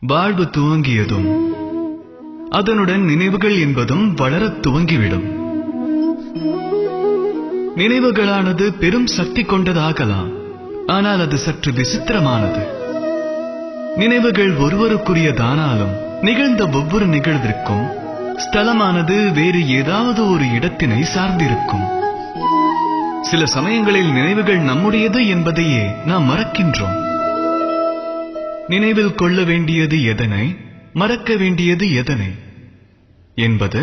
வாழ்வு துவங்கியதும் அதனுடன் நினைவுகள் என்பதும் வளரத் துவங்கிவிடும். நினைவுகளானது பெரும் சக்தி கொண்டதாகலாம் ஆனால் அது சற்று விசித்திரமானது. நினைவுகள் ஒருவருக்குரியதானாலும் நிகழ்ந்த ஒவ்வொரு நிகழ்விற்கும் ஸ்தலமானது வேறு ஏதாவது ஒரு இடத்தினை சார்ந்திருக்கும். சில சமயங்களில் நினைவுகள் நம்முடையது என்பதையே நாம் மறக்கின்றோம். நினைவில் கொள்ள வேண்டியது எதனை மறக்க வேண்டியது எதனை என்பது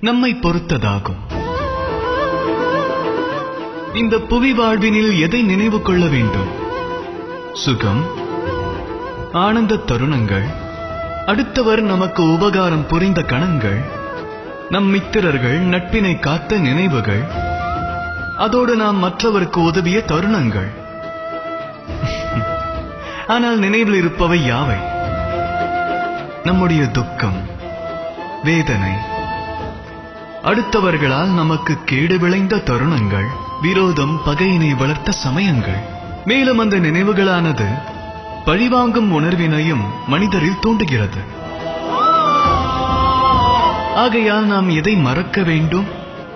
நம்மை பொறுத்ததாகும். இந்த புவி வாழ்வினில் எதை நினைவு கொள்ள வேண்டும்? சுகம் ஆனந்த தருணங்கள் அடுத்தவர் நமக்கு உபகாரம் புரிந்த கணங்கள் நம் மித்திரர்கள் நட்பினை காத்த நினைவுகள் அதோடு நாம் மற்றவருக்கு உதவிய தருணங்கள். ஆனால் நினைவில் இருப்பவை யாவை? நம்முடைய துக்கம் வேதனை அடுத்தவர்களால் நமக்கு கேடு விளைந்த தருணங்கள் விரோதம் பகையினை வளர்த்த சமயங்கள். மேலும் அந்த நினைவுகளானது பழிவாங்கும் உணர்வினையும் மனிதரில் தூண்டுகிறது. ஆகையால் நாம் எதை மறக்க வேண்டும்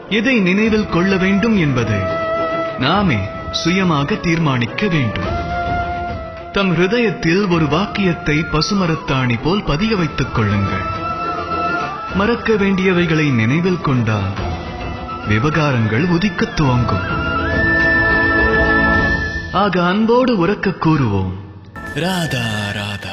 எதை நினைவில் கொள்ள வேண்டும் என்பதை நாமே சுயமாக தீர்மானிக்க வேண்டும். தம் ஹிருதயத்தில் ஒரு வாக்கியத்தை பசுமரத்தாணி போல் பதிய வைத்துக் கொள்ளுங்கள். மறக்க வேண்டியவைகளை நினைவில் கொண்டால் விவகாரங்கள் உதிக்கத் துவங்கும். ஆக அன்போடு உறக்க கூறுவோம். ராதா ராதா.